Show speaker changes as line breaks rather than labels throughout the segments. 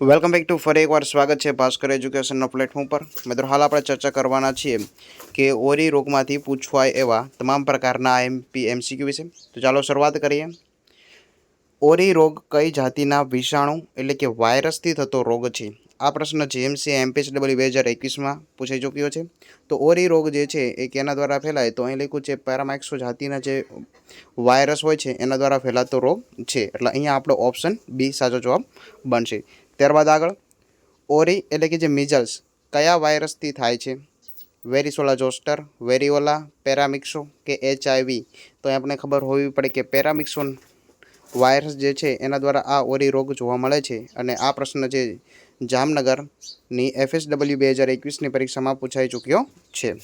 Welcome back to ફરી એકવાર સ્વાગત છે ભાસ્કર એજ્યુકેશનના પ્લેટફોર્મ પર. મિત્રો, હાલ આપણે ચર્ચા કરવાના છીએ કે ઓરી રોગમાંથી પૂછવાય એવા તમામ પ્રકારના એમપી એમસીક્યુ વિશે. તો ચાલો શરૂઆત કરીએ. ઓરી રોગ કઈ જાતિના વિષાણુ એટલે કે વાયરસથી થતો રોગ છે? આ પ્રશ્ન જીએમસી એમપીએચડબલ્યુ બે હજાર એકવીસમાં પૂછાઈ ચૂક્યો છે. તો ઓરી રોગ જે છે એ કેના દ્વારા ફેલાય? તો અહીં લખ્યું છે, પેરામાઇક્સો જાતિના જે વાયરસ હોય છે, એના દ્વારા ફેલાતો રોગ છે. એટલે અહીંયા આપણો ઓપ્શન બી સાચો જવાબ બનશે. ત્યારબાદ આગળ, ઓરી એટલે કે જે મિઝલ્સ કયા વાયરસથી થાય છે? વેરિસોલા જોસ્ટર, વેરિઓલા, પેરામિક્સો કે એચઆઈવી? તો એ આપણે ખબર હોવી પડે કે પેરામિક્સોન વાયરસ જે છે, એના દ્વારા આ ઓરી રોગ જોવા મળે છે. અને આ પ્રશ્ન જે જામનગરની એફએસડબલ્યુ બે હજાર એકવીસની પરીક્ષામાં પૂછાઈ ચૂક્યો છે.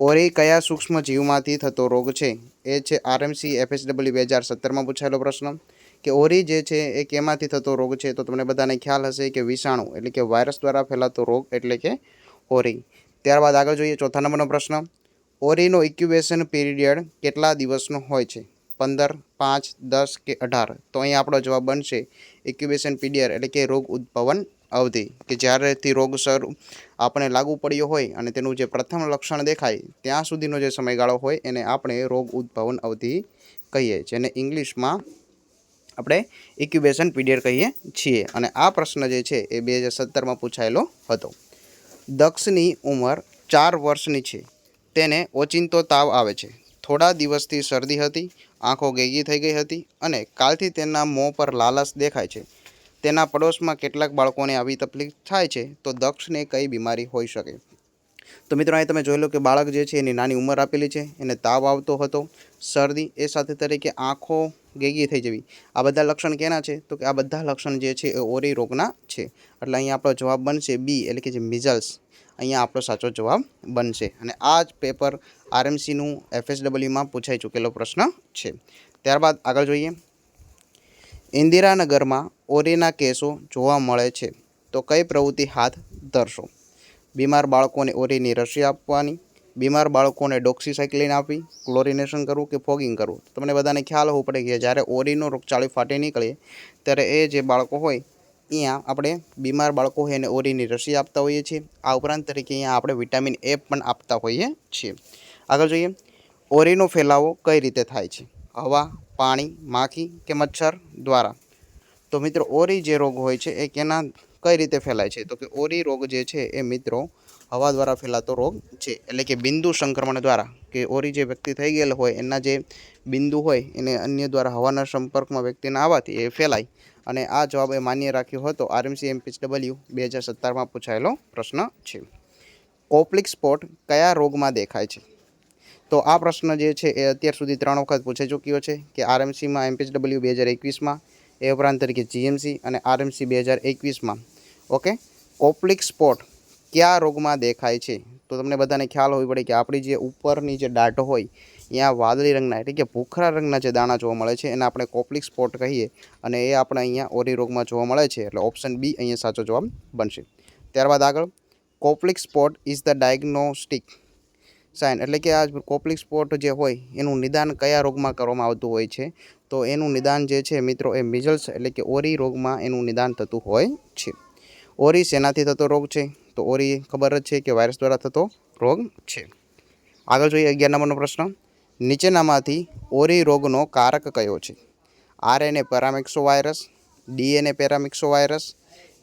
ઓરી કયા સૂક્ષ્મ જીવમાંથી થતો રોગ છે? એ છે આરએમસી એફએસડબલ્યુ બે હજાર સત્તરમાં પૂછાયેલો પ્રશ્ન. કે ઓરી જે છે એ કેમાંથી થતો રોગ છે, તો તમને બધાને ખ્યાલ હશે કે વિષાણુ, એટલે કે વાયરસ દ્વારા ફેલાતો રોગ એટલે કે ઓરી. ત્યારબાદ આગળ જોઈએ ચોથા નંબરનો પ્રશ્ન. ઓરીનો ઇક્યુબેશન પીરિયડ કેટલા દિવસનો હોય છે? પંદર, પાંચ, દસ કે અઢાર? તો અહીં આપણો જવાબ બનશે ઇક્યુબેશન પીરિયડ એટલે કે રોગ ઉદ્ભવન અવધિ, કે જ્યારેથી રોગ સર આપણે લાગુ પડ્યો હોય અને તેનું જે પ્રથમ લક્ષણ દેખાય ત્યાં સુધીનો જે સમયગાળો હોય એને આપણે રોગ ઉદ્ભવન અવધિ કહીએ જેને ઇંગ્લિશમાં આપણે ઇક્યુબેશન પીરિયડ કહીએ છીએ. અને આ પ્રશ્ન જે છે એ બે હજાર સત્તરમાં પૂછાયેલો હતો. દક્ષની ઉંમર ચાર વર્ષની છે. તેને ઓચિંતો તાવ આવે છે. થોડા દિવસથી શરદી હતી, આંખો ગેગી થઈ ગઈ હતી અને કાલથી તેના મોં પર લાલચ દેખાય છે. તેના પડોશમાં કેટલાક બાળકોને આવી તકલીફ થાય છે તો દક્ષને કઈ બીમારી હોઈ શકે. તો મિત્રો, અહીં તમે જોઈ લો કે બાળક જે છે એની નાની ઉંમર આપેલી છે. એને તાવ આવતો હતો. શરદી એ સાથે તરીકે આંખો ગેગી થઈ જવી. આ બધા લક્ષણ કેના છે? તો કે આ બધા લક્ષણ જે છે એ ઓરી રોગના છે. એટલે અહીંયા આપણો જવાબ બનશે બી, એટલે કે જે મિઝલ્સ. અહીંયા આપણો સાચો જવાબ બનશે. અને આ જ પેપર આરએમસીનું એફએસડબલ્યુમાં પૂછાઈ ચૂકેલો પ્રશ્ન છે. ત્યારબાદ આગળ જોઈએ. ઇન્દિરાનગરમાં ઓરીના કેસો જોવા મળે છે. તો કઈ પ્રવૃત્તિ હાથ ધરશો? બીમાર બાળકોને ઓરીની રસી આપવાની બીમાર બાળકોને ડોક્સીસાઇક્લિન આપી ક્લોરિનેશન કરવું કે ફોગિંગ કરવું? તમને બધાને ખ્યાલ હોવો પડે કે જ્યારે ઓરીનો રોગચાળી ફાટી નીકળે, ત્યારે એ જે બાળકો હોય અહીંયા આપણે બીમાર બાળકો હોય એને ઓરીની રસી આપતા હોઈએ છીએ. આ ઉપરાંત તરીકે અહીંયા આપણે વિટામિન એ પણ આપતા હોઈએ છીએ. આગળ જોઈએ, ઓરીનો ફેલાવો કઈ રીતે થાય છે? હવા, પાણી, માખી કે મચ્છર દ્વારા? તો મિત્રો, ઓરી જે રોગ હોય છે, એ કેના કઈ રીતે ફેલાય છે? તો કે ઓરી રોગ જે છે, એ મિત્રો હવા દ્વારા ફેલાતો રોગ છે. એટલે કે બિંદુ સંક્રમણ દ્વારા કે ઓરી જે વ્યક્તિ થઈ ગયેલ હોય, એના જે બિંદુ હોય, એને અન્ય દ્વારા હવાના સંપર્કમાં વ્યક્તિને આવવાથી એ ફેલાય. અને આ જવાબ એ માન્ય રાખ્યો હતો. આરએમસી એમપીચ ડબલ્યુ બે હજાર સત્તરમાં પૂછાયેલો પ્રશ્ન છે. કોપ્લિક સ્પોટ કયા રોગમાં દેખાય છે? તો આ પ્રશ્ન જે છે એ અત્યાર સુધી ત્રણ વખત પૂછાઈ ચૂક્યો છે કે આરએમસીમાં એમપીચ ડબલ્યુ બે હજાર એકવીસમાં, એ ઉપરાંત તરીકે જીએમસી અને આરએમસી બે હજાર એકવીસમાં. ઓકે? કોપ્લિક સ્પોટ કયા રોગમાં દેખાય છે? તો તમને બધાને ખ્યાલ હોવી પડે કે આપણી જે ઉપરની જે દાઢ હોય ત્યાં વાદળી રંગના, એટલે કે ભૂખરા રંગના જે દાણા જોવા મળે છે, એને આપણે કોપ્લિક સ્પોટ કહીએ અને એ આપણે અહીંયા ઓરી રોગમાં જોવા મળે છે, એટલે ઓપ્શન બી અહીંયા સાચો જવાબ બનશે. ત્યારબાદ આગળ, Koplik spot is the diagnostic sign, એટલે કે આ કોપ્લિક સ્પોટ જે હોય, એનું નિદાન કયા રોગમાં કરવામાં આવતું હોય છે? તો એનું નિદાન જે છે, મિત્રો, એ મિઝલ્સ, એટલે કે ઓરી રોગમાં એનું નિદાન થતું હોય છે. ઓરી શેનાથી થતો રોગ છે? તો ઓરી ખબર જ છે કે વાયરસ દ્વારા થતો રોગ છે. આગળ જોઈએ અગિયાર નંબરનો પ્રશ્ન. નીચેનામાંથી ઓરી રોગનો કારક કયો છે? RNA paramyxo virus, DNA paramyxo virus,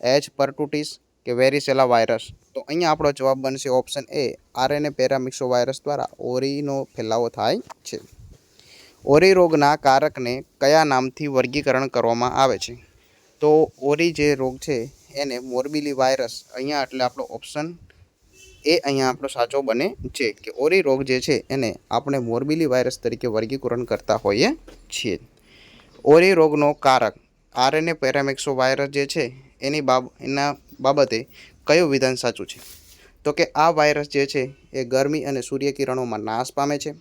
H pertussis કે વેરીસેલા વાયરસ? તો અહીંયા આપણો જવાબ બનશે option A, RNA paramyxo virus દ્વારા ઓરીનો ફેલાવો થાય છે. ઓરી રોગના કારકને કયા નામથી વર્ગીકરણ કરવામાં આવે છે? તો ઓરી જે રોગ છે એને મોરબીલી વાયરસ અહીંયા એટલે આપણો ઓપ્શન એ અહીંયા આપણો સાચો બને છે કે ઓરી રોગ જે છે એને આપણે મોરબીલી વાયરસ તરીકે વર્ગીકરણ કરતા હોઈએ છીએ. ઓરી રોગનો કારક આરએનએ પેરામિક્સો વાયરસ જે છે એની બાબ, એના બાબતે કયું વિધાન સાચું છે? તો કે આ વાયરસ જે છે એ ગરમી અને સૂર્યકિરણોમાં નાશ પામે છે.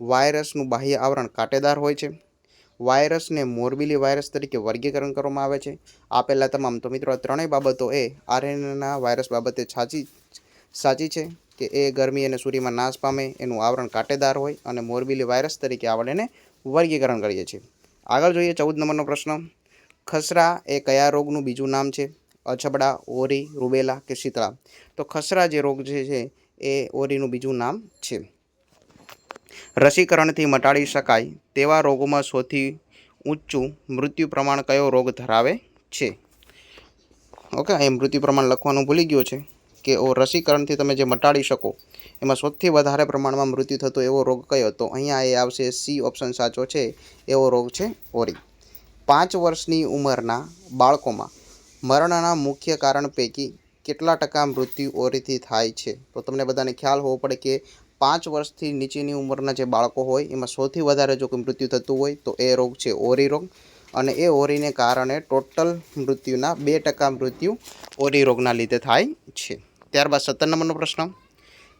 વાયરસનું બાહ્ય આવરણ કાંટેદાર હોય છે. વાયરસને મોરબીલી વાયરસ તરીકે વર્ગીકરણ કરવામાં આવે છે. આપેલા તમામ તો મિત્રો, આ ત્રણેય બાબતો એ આરએનએના વાયરસ બાબતે સાચી સાચી છે કે એ ગરમી અને સૂર્યમાં નાશ પામે એનું આવરણ કાંટેદાર હોય અને મોરબીલી વાયરસ તરીકે આપણે એને વર્ગીકરણ કરીએ છીએ. આગળ જોઈએ ચૌદ નંબરનો પ્રશ્ન. ખસરા એ કયા રોગનું બીજું નામ છે? અછબડા, ઓરી, રૂબેલા કે શીતળા? તો ખસરા જે રોગ જે છે એ ઓરીનું બીજું નામ છે. રસીકરણથી મટાડી શકાય તેવા રોગોમાં સૌથી ઊંચું મૃત્યુ પ્રમાણ કયો રોગ ધરાવે છે? ઓકે અહીં મૃત્યુ પ્રમાણ લખવાનું ભૂલી ગયો છે કે ઓ રસીકરણથી તમે જે મટાડી શકો, એમાં સૌથી વધારે પ્રમાણમાં મૃત્યુ થતો એવો રોગ કયો? તો અહીંયા એ આવશે સી ઓપ્શન સાચો છે, એવો રોગ છે ઓરી. પાંચ વર્ષની ઉંમરના બાળકોમાં મરણના મુખ્ય કારણ પૈકી કેટલા ટકા મૃત્યુ ઓરીથી થાય છે? તો તમને બધાને ખ્યાલ હોવો પડે કે પાંચ વર્ષથી નીચેની ઉંમરના જે બાળકો હોય, એમાં સૌથી વધારે જો કોઈ મૃત્યુ થતું હોય, તો એ રોગ છે ઓરી રોગ અને એ ઓરીને કારણે ટોટલ મૃત્યુના બે ટકા મૃત્યુ ઓરી રોગના લીધે થાય છે. ત્યારબાદ સત્તર નંબરનો પ્રશ્ન.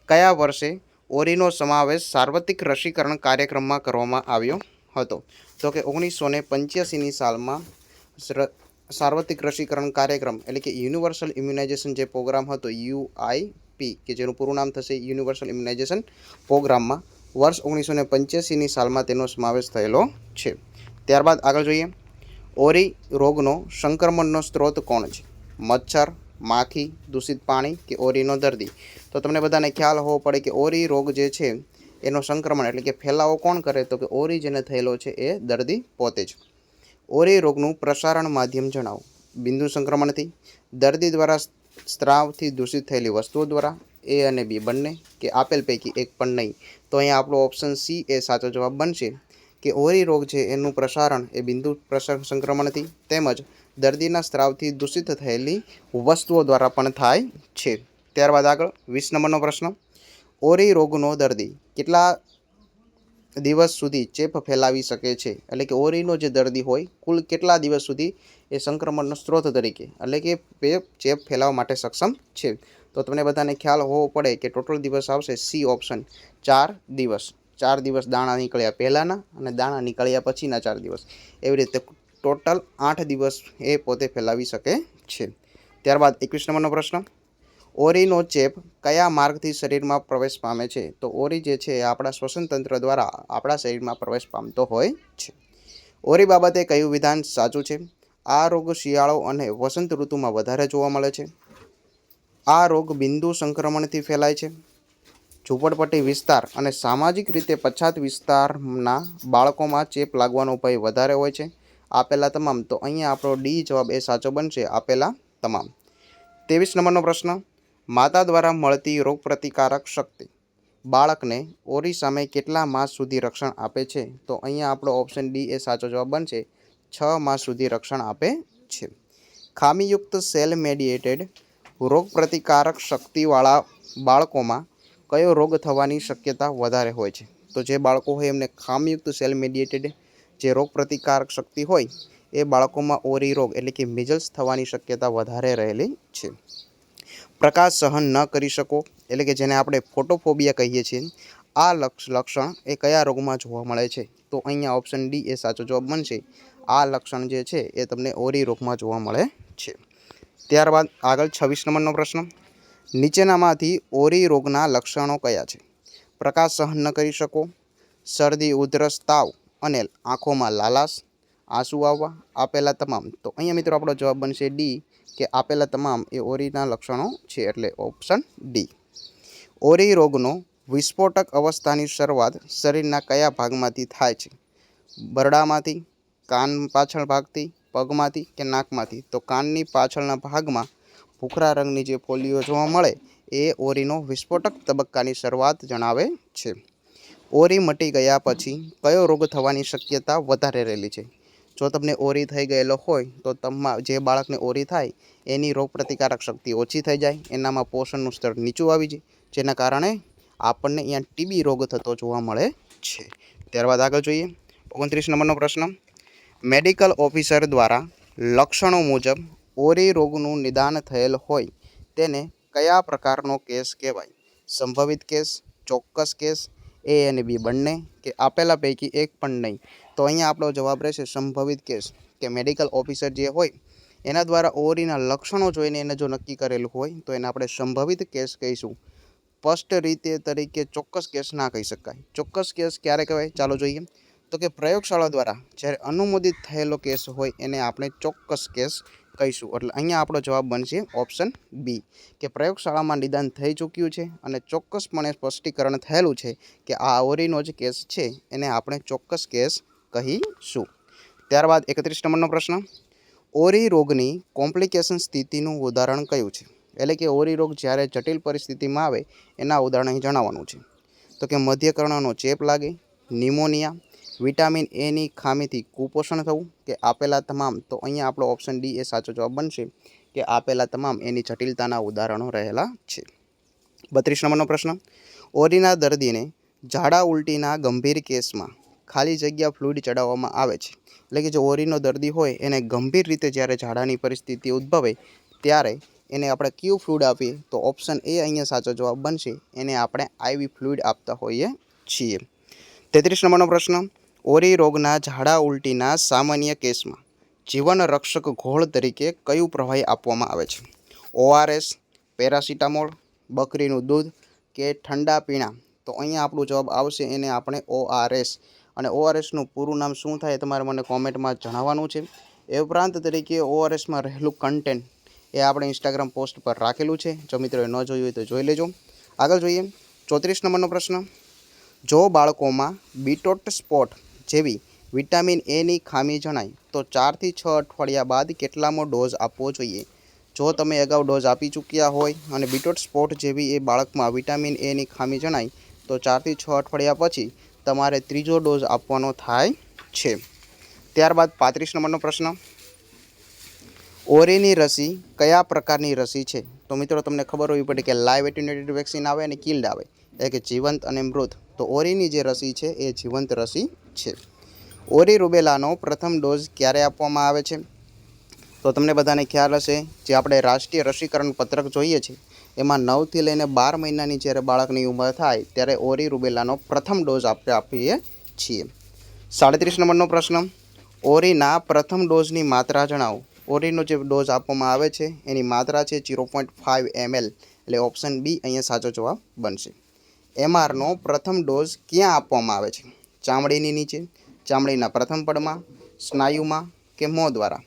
કયા વર્ષે ઓરીનો સમાવેશ સાર્વત્રિક રસીકરણ કાર્યક્રમમાં કરવામાં આવ્યો હતો? તો કે ઓગણીસો ને પંચ્યાસીની સાલમાં સાર્વત્રિક રસીકરણ કાર્યક્રમ એટલે કે યુનિવર્સલ ઇમ્યુનાઇઝેશન જે પ્રોગ્રામ હતો યુઆઈપી કે જેનું પૂરું નામ થશે યુનિવર્સલ ઇમ્યુનાઇઝેશન પ્રોગ્રામમાં વર્ષ ઓગણીસો ને પંચ્યાસીની સાલમાં તેનો સમાવેશ થયેલો છે. ત્યારબાદ આગળ જોઈએ. ઓરી રોગનો સંક્રમણનો સ્ત્રોત કોણ છે? મચ્છર, માખી, દૂષિત પાણી કે ઓરીનો દર્દી? તો તમને બધાને ખ્યાલ હોવો પડે કે ઓરી રોગ જે છે, એનો સંક્રમણ એટલે કે ફેલાવો કોણ કરે તો કે ઓરી જેને થયેલો છે એ દર્દી પોતે જ. ઓરી રોગનું પ્રસારણ માધ્યમ જણાવો. બિંદુ સંક્રમણથી. દર્દી દ્વારા સ્ત્રાવથી દૂષિત થયેલી વસ્તુઓ દ્વારા, એ અને બી બંને, કે આપેલ પૈકી એક પણ નહીં. તો અહીંયા આપણો ઓપ્શન સી એ સાચો જવાબ બનશે કે ઓરી રોગ છે એનું પ્રસારણ એ બિંદુ પ્રસર સંક્રમણથી તેમજ દર્દીના સ્ત્રાવથી દૂષિત થયેલી વસ્તુઓ દ્વારા પણ થાય છે. ત્યારબાદ આગળ વીસ નંબરનો પ્રશ્ન. ઓરી રોગનો દર્દી કેટલા દિવસ સુધી ચેપ ફેલાવી શકે છે? એટલે કે ઓરીનો જે દર્દી હોય, કુલ કેટલા દિવસ સુધી એ સંક્રમણનો સ્ત્રોત તરીકે, એટલે કે ચેપ ફેલાવવા માટે સક્ષમ છે. તો તમને બધાને ખ્યાલ હોવો પડે કે ટોટલ દિવસ આવશે સી ઓપ્શન. ચાર દિવસ. ચાર દિવસ દાણા નીકળ્યા પહેલાંના અને દાણા નીકળ્યા પછીના ચાર દિવસ. એવી રીતે ટોટલ આઠ દિવસ એ પોતે ફેલાવી શકે છે. ત્યારબાદ એકવીસ નંબરનો પ્રશ્ન. ઓરીનો ચેપ કયા માર્ગથી શરીરમાં પ્રવેશ પામે છે? તો ઓરી જે છે આપણા શ્વસન તંત્ર દ્વારા આપણા શરીરમાં પ્રવેશ પામતો હોય છે. ઓરી બાબતે કયું વિધાન સાચું છે? આ રોગ શિયાળો અને વસંત ઋતુમાં વધારે જોવા મળે છે. આ રોગ બિંદુ સંક્રમણથી ફેલાય છે. ઝૂંપડપટ્ટી વિસ્તાર અને સામાજિક રીતે પછાત વિસ્તારના બાળકોમાં ચેપ લાગવાનો ભય વધારે હોય છે. આપેલા તમામ, તો અહીંયા આપણો ડી જવાબ એ સાચો બનશે. આપેલા તમામ. ત્રેવીસ નંબરનો પ્રશ્ન. માતા દ્વારા મળતી રોગપ્રતિકારક શક્તિ. બાળકને ઓરી સામે કેટલા માસ સુધી રક્ષણ આપે છે? તો અહીંયા આપણો ઓપ્શન ડી એ સાચો જવાબ બનશે. છ માસ સુધી રક્ષણ આપે છે. ખામીયુક્ત સેલ મેડિએટેડ રોગપ્રતિકારક શક્તિવાળા બાળકોમાં કયો રોગ થવાની શક્યતા વધારે હોય છે? તો જે બાળકો હોય એમને ખામીયુક્ત સેલ મેડિએટેડ જે રોગપ્રતિકારક શક્તિ હોય, એ બાળકોમાં ઓરી રોગ એટલે કે મિઝલ્સ થવાની શક્યતા વધારે રહેલી છે. પ્રકાશ સહન ન કરી શકો એટલે કે જેને આપણે ફોટોફોબિયા કહીએ છીએ, આ લક્ષ લક્ષણ એ કયા રોગમાં જોવા મળે છે? તો અહીંયા ઓપ્શન ડી એ સાચો જવાબ બનશે. આ લક્ષણ જે છે એ તમને ઓરી રોગમાં જોવા મળે છે. ત્યારબાદ આગળ છવ્વીસ નંબરનો પ્રશ્ન. નીચેનામાંથી ઓરી રોગના લક્ષણો કયા છે? પ્રકાશ સહન ન કરી શકો, શરદી, ઉધરસ, તાવ અને આંખોમાં લાલાશ, આંસુ આવવા આપેલા તમામ. તો અહીંયા મિત્રો આપણો જવાબ બનશે ડી કે આપેલા તમામ એ ઓરીના લક્ષણો છે એટલે ઓપ્શન ડી ઓરી રોગનો વિસ્ફોટક અવસ્થાની શરૂઆત શરીરના કયા ભાગમાંથી થાય છે? બરડામાંથી કાન પાછળ ભાગથી પગમાંથી કે નાકમાંથી, તો કાનની પાછળના ભાગમાં ભૂખરા રંગની જે ફોલીઓ જોવા મળે, એ ઓરીનો વિસ્ફોટક તબક્કાની શરૂઆત જણાવે છે. ઓરી મટી ગયા પછી કયો રોગ થવાની શક્યતા વધારે રહેલી છે? જો તમને ઓરી થઈ ગયેલો હોય, તો તમા, જે બાળકને ઓરી થાય, એની રોગપ્રતિકારક શક્તિ ઓછી થઈ જાય, એનામાં પોષણનું સ્તર નીચું આવી જાય, જેના કારણે આપણને અહીંયા ટીબી રોગ થતો જોવા મળે છે. ત્યારબાદ આગળ જોઈએ. ઓગણત્રીસ નંબરનો પ્રશ્ન. મેડિકલ ઓફિસર દ્વારા લક્ષણો મુજબ ઓરી રોગનું નિદાન થયેલ હોય તેને કયા પ્રકારનો કેસ કહેવાય? સંભવિત કેસ, ચોક્કસ કેસ, એ અને બી બંને કે આપેલા પૈકી એક પણ નહીં? તો અહીંયા આપણો જવાબ રહેશે સંભવિત કેસ કે મેડિકલ ઓફિસર જે હોય એના દ્વારા ઓરીના લક્ષણો જોઈને એને જો નક્કી કરેલું હોય તો એને આપણે સંભવિત કેસ કહીશું. સ્પષ્ટ રીતે તરીકે ચોક્કસ કેસ ના કહી શકાય. ચોક્કસ કેસ ક્યારે કહેવાય? ચાલો જોઈએ. તો કે પ્રયોગશાળા દ્વારા જ્યારે અનુમોદિત થયેલો કેસ હોય એને આપણે ચોક્કસ કેસ કહીશું. એટલે અહીંયા આપણો જવાબ બનશે ઓપ્શન બી, કે પ્રયોગશાળામાં નિદાન થઈ ચૂક્યું છે અને ચોક્કસપણે સ્પષ્ટીકરણ થયેલું છે કે આ ઓરીનો જે કેસ છે એને આપણે ચોક્કસ કેસ કહીશું. ત્યારબાદ એકત્રીસ નંબરનો પ્રશ્ન, ઓરી રોગની કોમ્પ્લિકેશન સ્થિતિનું ઉદાહરણ કયું છે? એટલે કે ઓરી રોગ જ્યારે જટિલ પરિસ્થિતિમાં આવે એના ઉદાહરણ અહીં જણાવવાનું છે. તો કે મધ્યકર્ણનો ચેપ લાગે, નિમોનિયા વિટામિન એની ખામીથી કુપોષણ થવું કે આપેલા તમામ, તો અહીંયા આપણો ઓપ્શન ડી એ સાચો જવાબ બનશે કે આપેલા તમામ એની જટિલતાના ઉદાહરણો રહેલા છે. બત્રીસ નંબરનો પ્રશ્ન. ઓરીના દર્દીને ઝાડા ઉલટીના ગંભીર કેસમાં ખાલી જગ્યા ફ્લુઇડ ચડાવવામાં આવે છે. એટલે કે જો ઓરીનો દર્દી હોય, એને ગંભીર રીતે જ્યારે ઝાડાની પરિસ્થિતિ ઉદ્ભવે ત્યારે એને આપણે કયું ફ્લુઇડ આપીએ, તો ઓપ્શન એ અહીંયા સાચો જવાબ બનશે. એને આપણે આઈવી ફ્લુઇડ આપતા હોઈએ છીએ. તેત્રીસ નંબરનો પ્રશ્ન. ઓરી રોગના ઝાડા ઉલટીના સામાન્ય કેસમાં જીવનરક્ષક ઘોળ તરીકે કયું પ્રવાહી આપવામાં આવે છે? ઓઆરએસ, પેરાસિટામોલ, બકરીનું દૂધ કે ઠંડા પીણા? તો અહીંયા આપણું જવાબ આવશે એને આપણે ઓઆરએસ. અને ઓઆરએસનું પૂરું નામ શું થાય તમારે મને કોમેન્ટમાં જણાવવાનું છે. એ ઉપરાંત તરીકે ઓઆરએસમાં રહેલું કન્ટેન્ટ એ આપણે ઇન્સ્ટાગ્રામ પોસ્ટ પર રાખેલું છે. જો મિત્રોએ ન જોયું હોય તો જોઈ લેજો. આગળ જોઈએ. ચોત્રીસ નંબરનો પ્રશ્ન. જો બાળકોમાં બીટોટ સ્પોટ જેવી વિટામિન એની ખામી જણાય, તો ચારથી છ અઠવાડિયા બાદ કેટલામો ડોઝ આપવો જોઈએ? જો તમે અગાઉ ડોઝ આપી ચૂક્યા હોય અને બીટોટ સ્પોટ જેવી એ બાળકમાં વિટામિન એની ખામી જણાય, તો ચારથી છ અઠવાડિયા પછી તમારે ત્રીજો ડોઝ આપવાનો થાય છે. ત્યારબાદ પાંત્રીસ નંબરનો પ્રશ્ન. ઓરીની રસી કયા પ્રકારની રસી છે? તો મિત્રો, તમને ખબર હોવી પડે કે લાઈવ એટ્યુનેટેડ વેક્સિન આવે અને કિલ્ડ આવે એટલે કે જીવંત અને મૃત. તો ઓરીની જે રસી છે, એ જીવંત રસી છે. ઓરી રૂબેલાનો પ્રથમ ડોઝ ક્યારે આપવામાં આવે છે? તો તમને બધાને ખ્યાલ હશે, જે આપણે રાષ્ટ્રીય રસીકરણ પત્રક જોઈએ છીએ એમાં નવથી લઈને બાર મહિનાની જ્યારે બાળકની ઉંમર થાય, ત્યારે ઓરી રૂબેલાનો પ્રથમ ડોઝ આપણે આપીએ છીએ. સાડત્રીસ નંબરનો પ્રશ્ન, ઓરીના પ્રથમ ડોઝની માત્રા જણાવો. ઓરીનો જે ડોઝ આપવામાં આવે છે, એની માત્રા છે જીરો પોઈન્ટ ફાઇવ એમએલ, એટલે ઓપ્શન બી અહીંયા સાચો જવાબ બનશે. એમઆરનો પ્રથમ ડોઝ ક્યાં આપવામાં આવે છે? ચામડીની નીચે, ચામડીના પ્રથમ પડમાં, સ્નાયુમાં કે મોં દ્વારા.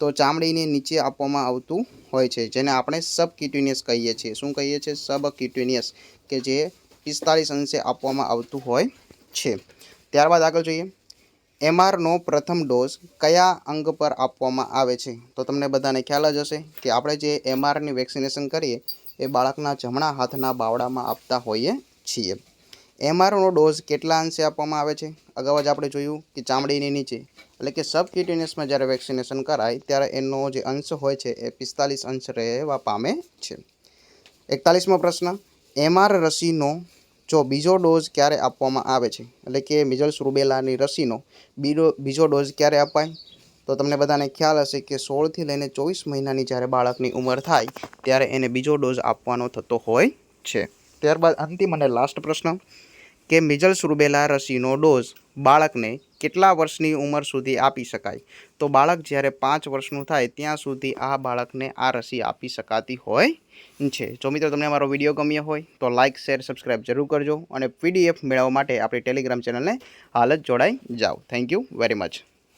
તો ચામડીની નીચે આપવામાં આવતું હોય છે, જેને આપણે સબ કિટ્યુનિયસ કહીએ છીએ. શું કહીએ છીએ? સબ કિટ્યુનિયસ કે જે પિસ્તાળીસ અંશે આપવામાં આવતું હોય છે. ત્યારબાદ આગળ જોઈએ. એમઆરનો પ્રથમ ડોઝ કયા અંગ પર આપવામાં આવે છે? તો તમને બધાને ખ્યાલ જ હશે કે આપણે જે એમઆરની વેક્સિનેશન કરીએ, એ બાળકના જમણા હાથના બાવડામાં આપતા હોઈએ છીએ. એમઆરનો ડોઝ કેટલા અંશે આપવામાં આવે છે? અગાઉ જ આપણે જોયું કે ચામડીની નીચે, એટલે કે સબક્યુટેનિયસમાં જ્યારે વેક્સિનેશન કરાય, ત્યારે એનો જે અંશ હોય છે એ પિસ્તાલીસ અંશ રહેવા પામે છે. એકતાલીસમો પ્રશ્ન એમઆર રસીનો જો બીજો ડોઝ ક્યારે આપવામાં આવે છે? એટલે કે મિઝલ્સ રૂબેલાની રસીનો બીજો બીજો ડોઝ ક્યારે અપાય? તો તમને બધાને ખ્યાલ હશે કે સોળથી લઈને ચોવીસ મહિનાની જ્યારે બાળકની ઉંમર થાય, ત્યારે એને બીજો ડોઝ આપવાનો થતો હોય છે. ત્યારબાદ અંતિમ અને લાસ્ટ પ્રશ્ન. કે મિઝલ્સ રૂબેલા રસીનો ડોઝ બાળકને કેટલા વર્ષની ઉંમર સુધી આપી શકાય? તો બાળક જ્યારે પાંચ વર્ષનું થાય, ત્યાં સુધી આ બાળકને આ રસી આપી શકાતી હોય છે. જો મિત્રો તમને અમારો વીડિયો ગમ્યો હોય, તો લાઇક શેર સબસ્ક્રાઈબ જરૂર કરજો અને પીડીએફ મેળવવા માટે આપણી ટેલિગ્રામ ચેનલને હાલ જ જોડાઈ જાઓ. Thank you very much